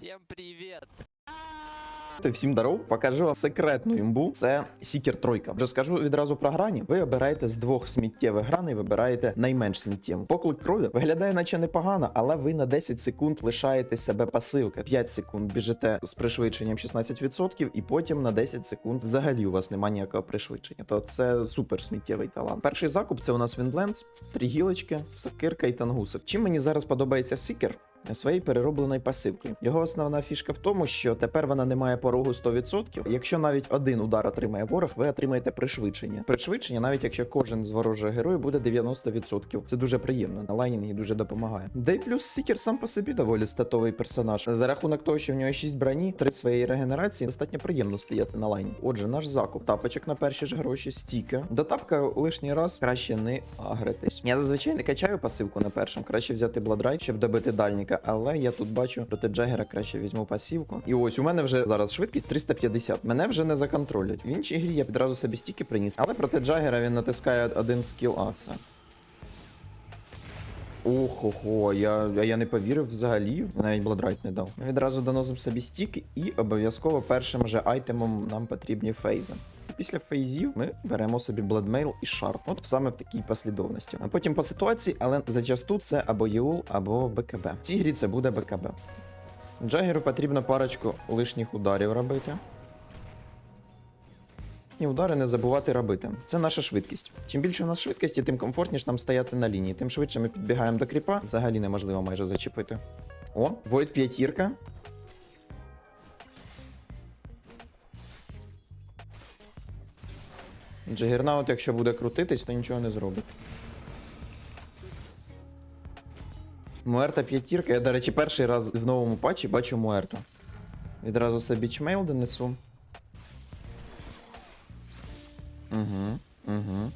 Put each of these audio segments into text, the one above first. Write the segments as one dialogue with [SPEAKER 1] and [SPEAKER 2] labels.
[SPEAKER 1] Всем привет!
[SPEAKER 2] Всім даров, покажу вам секретну імбу. Це Сікер Тройка. Вже скажу відразу про грані. Ви обираєте з двох сміттєвих граней, вибираєте найменш сміттєву. Поклик крові виглядає, наче непогано, але ви на 10 секунд лишаєте себе пасивки. 5 секунд біжите з пришвидшенням 16%, і потім на 10 секунд взагалі у вас немає ніякого пришвидшення. То це супер сміттєвий талант. Перший закуп це у нас Віндлендс, три гілочки, сокирка і тангусик. Чим мені зараз подобається Сікер? Своєю переробленою пасивкою. Його основна фішка в тому, що тепер вона не має порогу 100%. Якщо навіть один удар отримає ворог, ви отримаєте пришвидшення. Пришвидшення, навіть якщо кожен з ворожих героїв буде 90%. Це дуже приємно. На лайнінгі дуже допомагає. Да й плюс Сікер сам по собі доволі статовий персонаж. За рахунок того, що в нього 6 броні, 3 своєї регенерації, достатньо приємно стояти на лайні. Отже, наш закуп. Тапочок на перші ж гроші, стіка. До тапка лишній раз краще не агритись. Я зазвичай не качаю пасивку на першому. Краще взяти бладрайт, щоб добити дальніка. Але я тут бачу проти Джагера краще візьму пасівку. І ось у мене вже зараз швидкість 350. Мене вже не законтролять. В іншій грі я відразу собі стіки приніс. Але проти Джагера він натискає один скіл, а все. Охо-хо, я, я не повірив взагалі, навіть бладрайт не дав. Ми відразу доносимо собі стік і обов'язково першим же айтемом нам потрібні фейзи. Після фейзів ми беремо собі бладмейл і шарп. От саме в такій послідовності. А потім по ситуації, але зачасту це або Єул, або БКБ. В цій грі це буде БКБ. Джагеру потрібно парочку лишніх ударів робити. І удари не забувати робити. Це наша швидкість. Чим більше у нас швидкості, тим комфортніше нам стояти на лінії. Тим швидше ми підбігаємо до кріпа, взагалі неможливо майже зачепити. О, Войд п'ятірка. Джагернаут, якщо буде крутитись, то нічого не зробить. Муерта п'ятірка. Я, до речі, перший раз в новому патчі бачу Муерту. Відразу собі чмейл донесу. Угу, угу.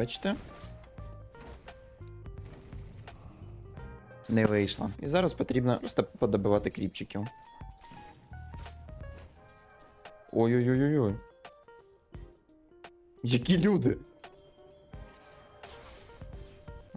[SPEAKER 2] Вибачте. Не вийшло. І зараз потрібно просто подобивати кріпчиків. Ой-ой-ой-ой. Які люди?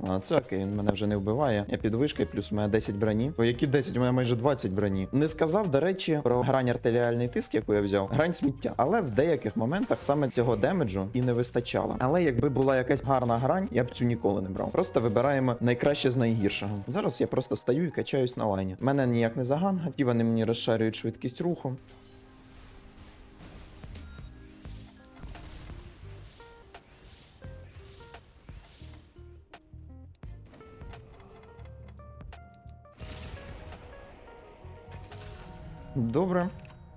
[SPEAKER 2] А, це окей, він мене вже не вбиває. Я під вишкою, плюс у мене 10 броні. О, які 10? У мене майже 20 броні. Не сказав, до речі, про грань артилеріальний тиск, яку я взяв. Грань сміття. Але в деяких моментах саме цього демеджу і не вистачало. Але якби була якась гарна грань, я б цю ніколи не брав. Просто вибираємо найкраще з найгіршого. Зараз я просто стою і качаюсь на лайні. Мене ніяк не заганга, ті вони мені розшарюють швидкість руху. Добре.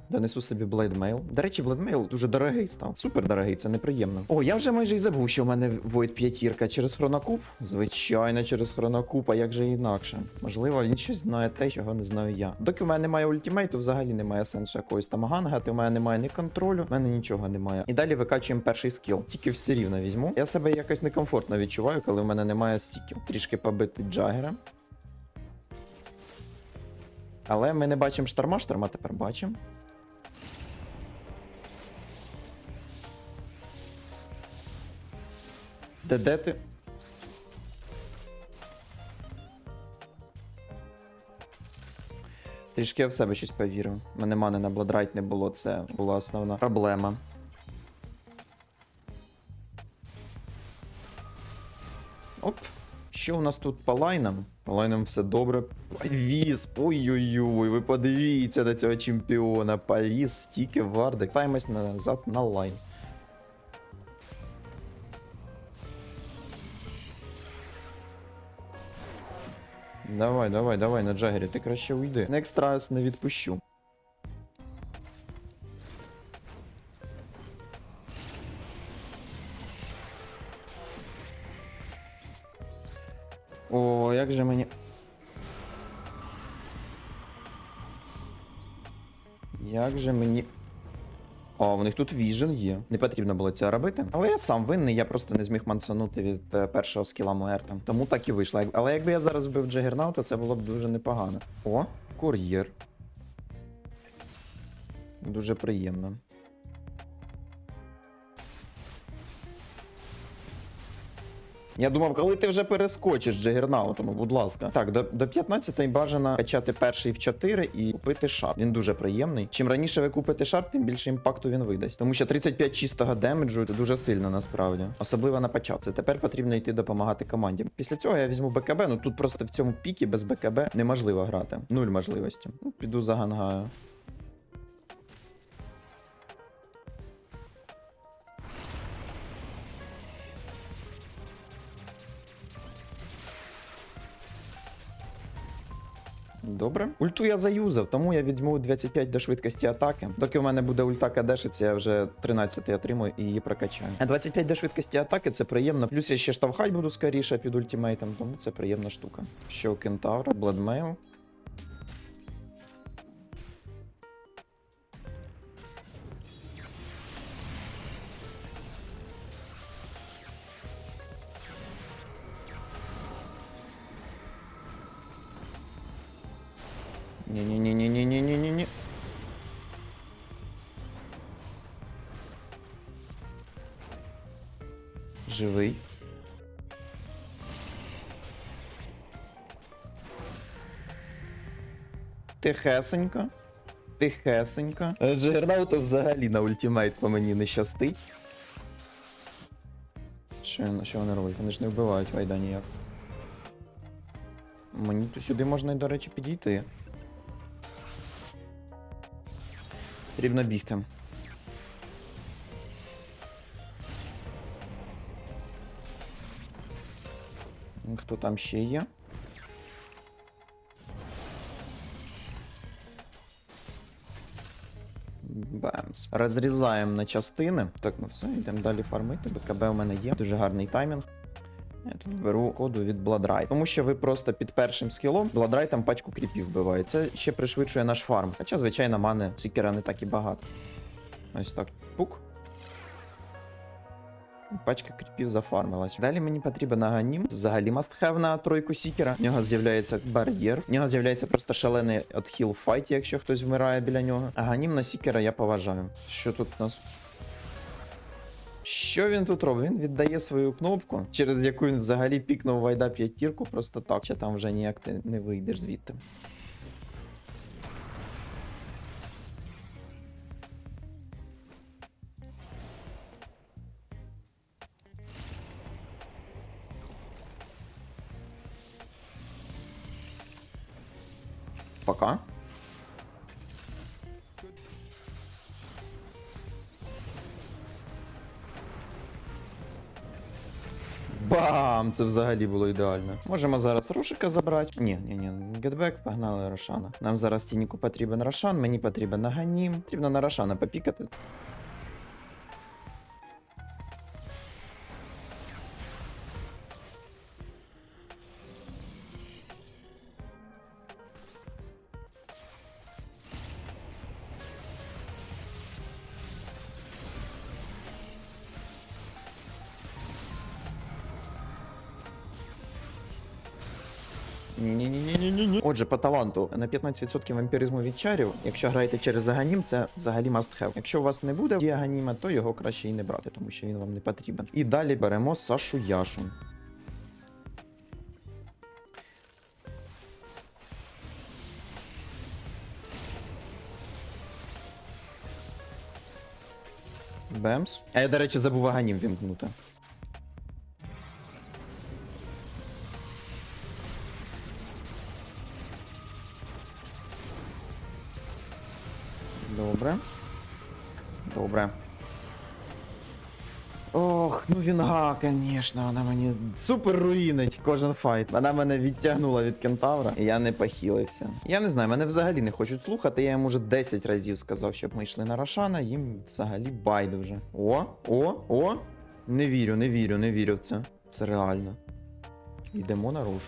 [SPEAKER 2] Донесу собі блейдмейл. До речі, блейдмейл дуже дорогий став. Супер дорогий, це неприємно. О, я вже майже й забув, що в мене Void п'ятірка через хронокуб. Звичайно, через хронокуб, а як же інакше? Можливо, він щось знає те, чого не знаю я. Доки в мене немає ультимейту, взагалі немає сенсу якогось там гангати, у мене немає ні контролю, в мене нічого немає. І далі викачуємо перший скіл. Тільки все рівно візьму. Я себе якось некомфортно відчуваю, коли в мене немає стіків. Трішки побити джагера. Але ми не бачимо шторма, шторма тепер бачимо. Де де ти? Трішки я в себе щось повірив. У мене мани на Бладрайт не було, це була основна проблема. Що у нас тут по лайнам? По лайнам все добре. Повіз. Ой-ой-ой, ви подивіться на цього чемпіона. Повіз, стільки вардик. Таймось назад на лайн. Давай, давай, давай, на Джагері, ти краще уйди. Раз не відпущу. О, як же мені. Як же мені. О, у них тут віжен є. Не потрібно було це робити. Але я сам винний, я просто не зміг мансанути від е, першого скіла Муерта. Тому так і вийшло. Але якби я зараз вбив Джагернаута, це було б дуже непогано. О, кур'єр. Дуже приємно. Я думав, коли ти вже перескочиш Джагернаутом, будь ласка. Так, до, до 15 бажано качати перший в 4 і купити шар. Він дуже приємний. Чим раніше ви купите шар, тим більше імпакту він видасть. Тому що 35 чистого демеджу це дуже сильно насправді. Особливо на початку. Тепер потрібно йти допомагати команді. Після цього я візьму БКБ. Ну тут просто в цьому пікі без БКБ неможливо грати. Нуль можливості. Ну, піду загангаю. Добре. Ульту я заюзав, тому я візьму 25 до швидкості атаки. Доки в мене буде ульта кадешиться, я вже 13 отримую і її прокачаю. А 25 до швидкості атаки це приємно. Плюс я ще штовхать буду скоріше під ультимейтом, тому це приємна штука. Що у кентавра, бладмейл. Ні-ні-ні-ні-ні-ні-ні-ні. Живий. Тихесенько. Тихесенько. Е, Джигернауту взагалі на ультимейт по мені не щастить. Що, що вони роблять? Вони ж не вбивають Вайда ніяк. Мені сюди можна, до речі, підійти. Потрібно бігти. Хто там ще є? Бамс. Розрізаємо на частини. Так, ну все, йдемо далі фармити. БКБ у мене є. Дуже гарний таймінг. Беру коду від Бладрай. Тому що ви просто під першим скілом Бладрай там пачку кріпів вбиває. Це ще пришвидшує наш фарм. Хоча, звичайно, мани сікера не так і багато. Ось так. Пук. Пачка кріпів зафармилась. Далі мені потрібен аганім. Взагалі have на тройку сікера. В нього з'являється бар'єр. В нього з'являється просто шалений отхіл в файті, якщо хтось вмирає біля нього. Аганім на сікера я поважаю. Що тут у нас? Що він тут робить? Він віддає свою кнопку, через яку він взагалі пікнув вайда п'ятірку просто так, чи там вже ніяк ти не вийдеш звідти. Пока. Бам! Це взагалі було ідеально. Можемо зараз рушика забрати. Ні, ні, ні. Гетбек, погнали Рошана. Нам зараз Тініку потрібен Рошан, мені потрібен Аганім. Потрібно на Рошана попікати. Отже, по таланту на 15% вампіризму від чарів. Якщо граєте через аганім, це взагалі must have. Якщо у вас не буде діаганіма, то його краще і не брати, тому що він вам не потрібен. І далі беремо Сашу Яшу. Бемс. А я, до речі, забув аганім вімкнути. Добре. Добре. Ох, ну вінга, звісно, вона мені супер руїнить кожен файт. Вона мене відтягнула від кентавра, і я не похилився. Я не знаю, мене взагалі не хочуть слухати. Я їм уже 10 разів сказав, щоб ми йшли на Рошана, їм взагалі байдуже. О, о, о! Не вірю, не вірю, не вірю в це. Це реально. Йдемо на руш.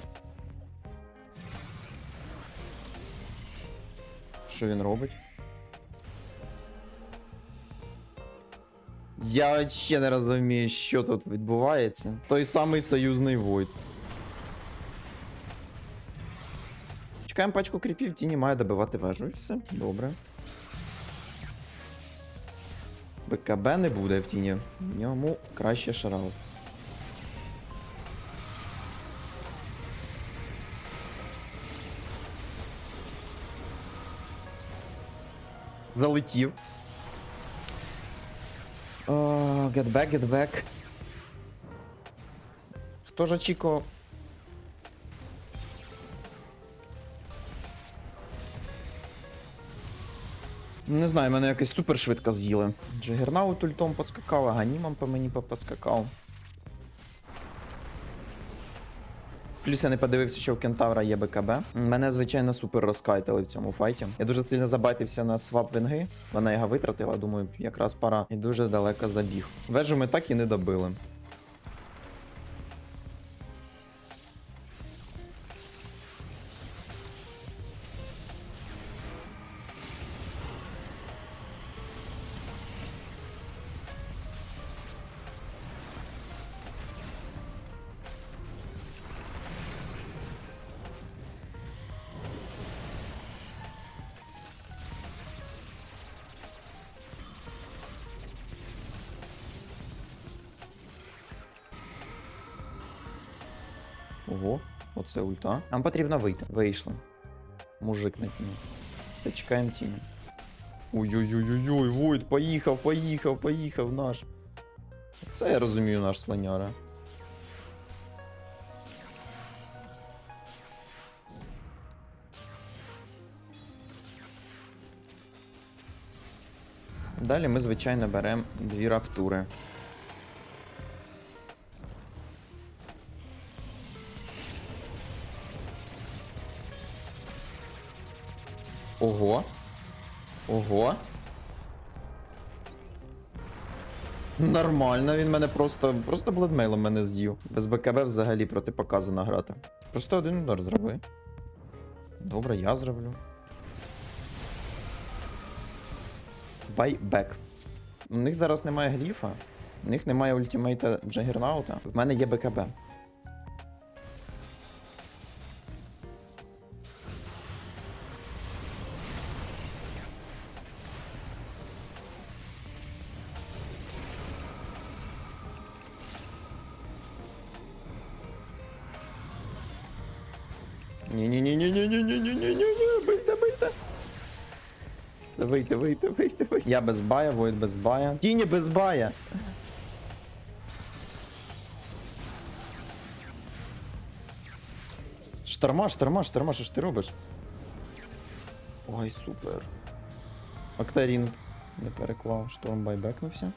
[SPEAKER 2] Що він робить? Я ще не розумію, що тут відбувається. Той самий союзний войд. Чекаємо пачку кріпів, тіні має добивати вежу і все. Добре. БКБ не буде в тіні. В ньому краще шарал. Залетів. Get back, get back. Хто ж очікував? Не знаю, мене якось супер швидко з'їли. Джигернаут ультом поскакав, а ганімом по мені поскакав. Плюс я не подивився, що в Кентавра є БКБ. Мене, звичайно, супер розкайтили в цьому файті. Я дуже сильно забайтився на свап венги. Вона його витратила, думаю, якраз пора. І дуже далеко забіг. Вежу ми так і не добили. Ого, оце ульта. Нам потрібно вийти. Вийшли. Мужик на тімі. Все, чекаємо тімі. Ой-ой-ой-ой, Войт, поїхав, поїхав, поїхав наш. Це я розумію наш слоняра. Далі ми, звичайно, беремо дві раптури. Ого. Ого. Нормально, він мене просто. Просто бледмейлом мене з'їв. Без БКБ взагалі протипоказано грати. Просто один удар зроби. Добре, я зроблю. Байбек. У них зараз немає гліфа, у них немає ультимейта Джагернаута. В мене є БКБ. Ні-ні-ні-ні-ні-ні-ні-ні-ні-ні, бийте, бийте. Вийти, вийти, вийти, вийти. Я без бая, Войт без бая. Тіні без бая. Шторма, шторма, шторма, що ж ти робиш? Ой, супер. Октарін не переклав, шторм байбекнувся.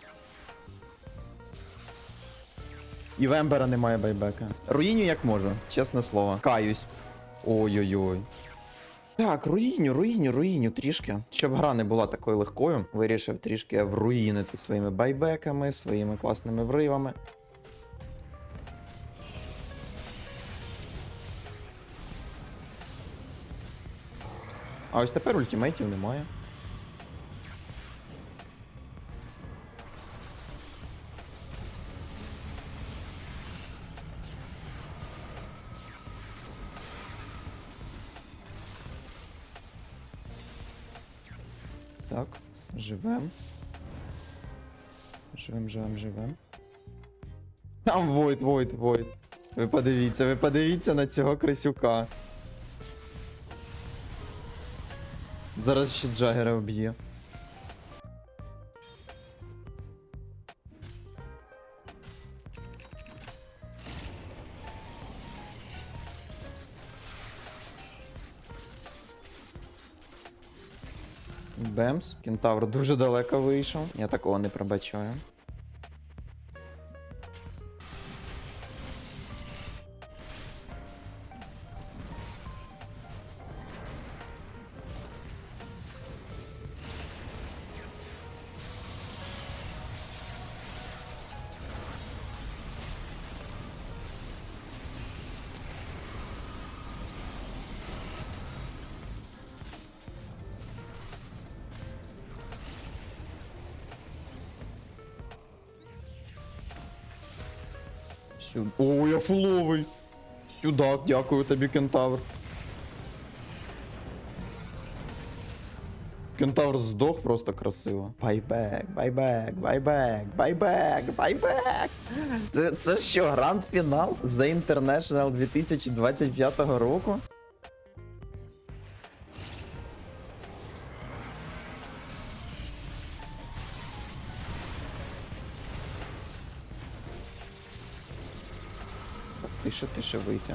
[SPEAKER 2] І в Ембера немає байбека. Руїню як можу, чесне слово. Каюсь. Ой-ой-ой. Так, руїню, руїню, руїню трішки. Щоб гра не була такою легкою, вирішив трішки вруїнити своїми байбеками, своїми класними вривами. А ось тепер ультимейтів немає. Живем. Живем, живем, живем. Там Войт, Войт, Войт. Ви подивіться, ви подивіться на цього крисюка. Зараз ще Джагера вб'є. Бемс. Кентавр дуже далеко вийшов. Я такого не пробачаю. Сюди. О, я фуловий. Сюда, дякую тобі, кентавр. Кентавр здох просто красиво. Байбек, байбек, байбек, байбек, байбек. Це, це що, гранд фінал The International 2025 року? Тише, тише вийти.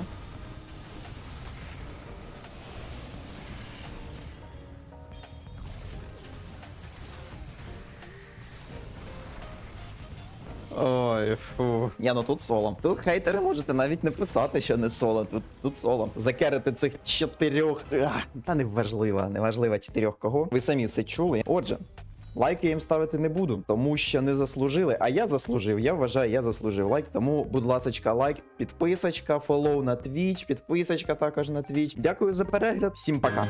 [SPEAKER 2] Ой, фу. Ні, ну тут соло. Тут хейтери можете навіть не писати, що не соло. Тут, тут соло. Закерити цих чотирьох. Ах, та не важливо, не важливо чотирьох кого. Ви самі все чули. Отже. Лайки я їм ставити не буду, тому що не заслужили. А я заслужив. Я вважаю, я заслужив лайк. Тому, будь ласочка, лайк, підписочка, фолоу на твіч, підписочка також на твіч. Дякую за перегляд. Всім пока.